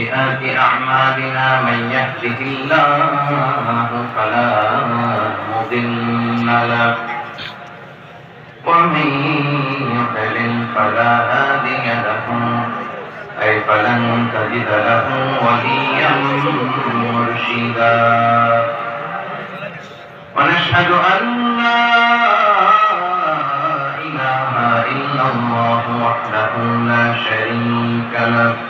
سيئات أعمالنا من يهده الله فلا مضل له. ومن يضلل فلا هادي له. أي فلن تجد له وليا مرشدا. ونشهد أن لا إله إلا الله وحده لا شريك له.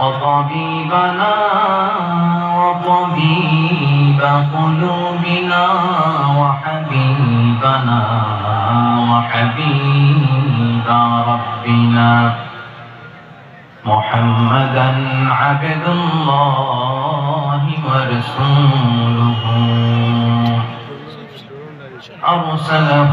وطبيبنا وطبيب قلوبنا وحبيبنا وحبيب ربنا محمدا عبد الله ورسوله. أرسله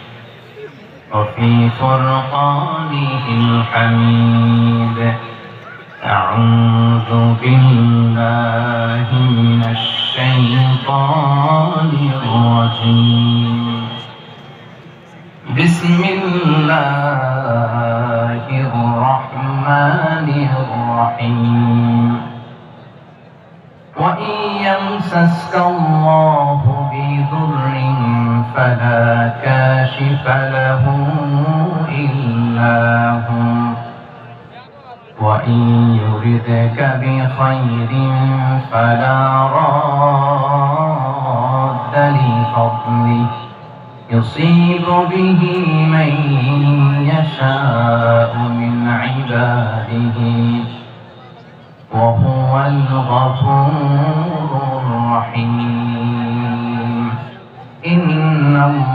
وفي فرقانه الحميد. أعوذ بالله من الشيطان الرجيم. بسم الله الرحمن الرحيم. وإن يمسسك الله بضر فلا كاشف له إلا هو. وإن يردك بخير فلا راد لفضله. يصيب به من يشاء من عباده. وهو الغفور الرحيم.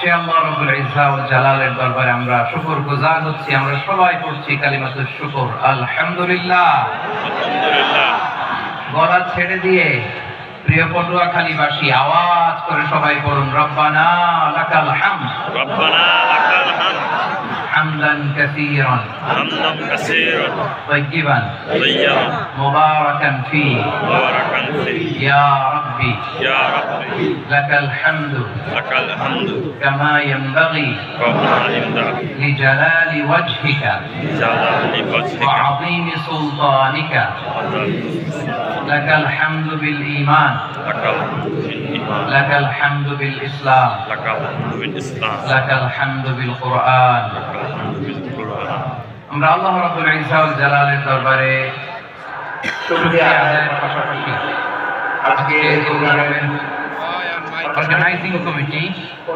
সে আল্লাহ রবুল ইসলাউল জালালের দরবারে আমরা শুকর গুজার হচ্ছি আমরা সবাই করছি কালিমাতুর শুকর। আলহামদুলিল্লাহ। গলা ছেড়ে দিয়ে প্রিয় পটুয়াখালীবাসী আওয়াজ করে সবাই বলুন রব্বানা লাকাল হাম রব্বানা লাকাল হাম হামদান কাসীরান। হামদান কাসীরান। তাইয়িবান মুবারাকান ফি। মুবারাকান ফি। ইয়া ربي يا ربي لك الحمد لك الحمد كما ينبغي كما ينبغي لجلال وجهك جلال وجهك وعظيم سلطانك لك الحمد بالإيمان لك الحمد بالإيمان لك الحمد بالإسلام لك الحمد بالإسلام لك الحمد بالقرآن لك الحمد بالقرآن আমরা আল্লাহ রাব্বুল ইজ্জা ওয়াল জালালের দরবারে শুকরিয়া আদায়ের পাশাপাশি আজকে প্রোগ্রামের অর্গানাইজিং কমিটি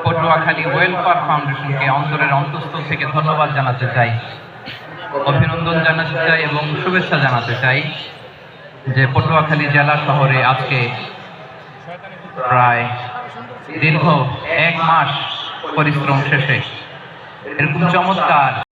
পটুয়াখালী ওয়েলফেয়ার ফাউন্ডেশনকে অন্তরের অন্তঃস্থল থেকে ধন্যবাদ জানাতে চাই। অভিনন্দন জানাতে চাই এবং শুভেচ্ছা জানাতে চাই যে পটুয়াখালী জেলা শহরে আজকে প্রায় দীর্ঘ এক মাস পরিশ্রম শেষে। এরকম চমৎকার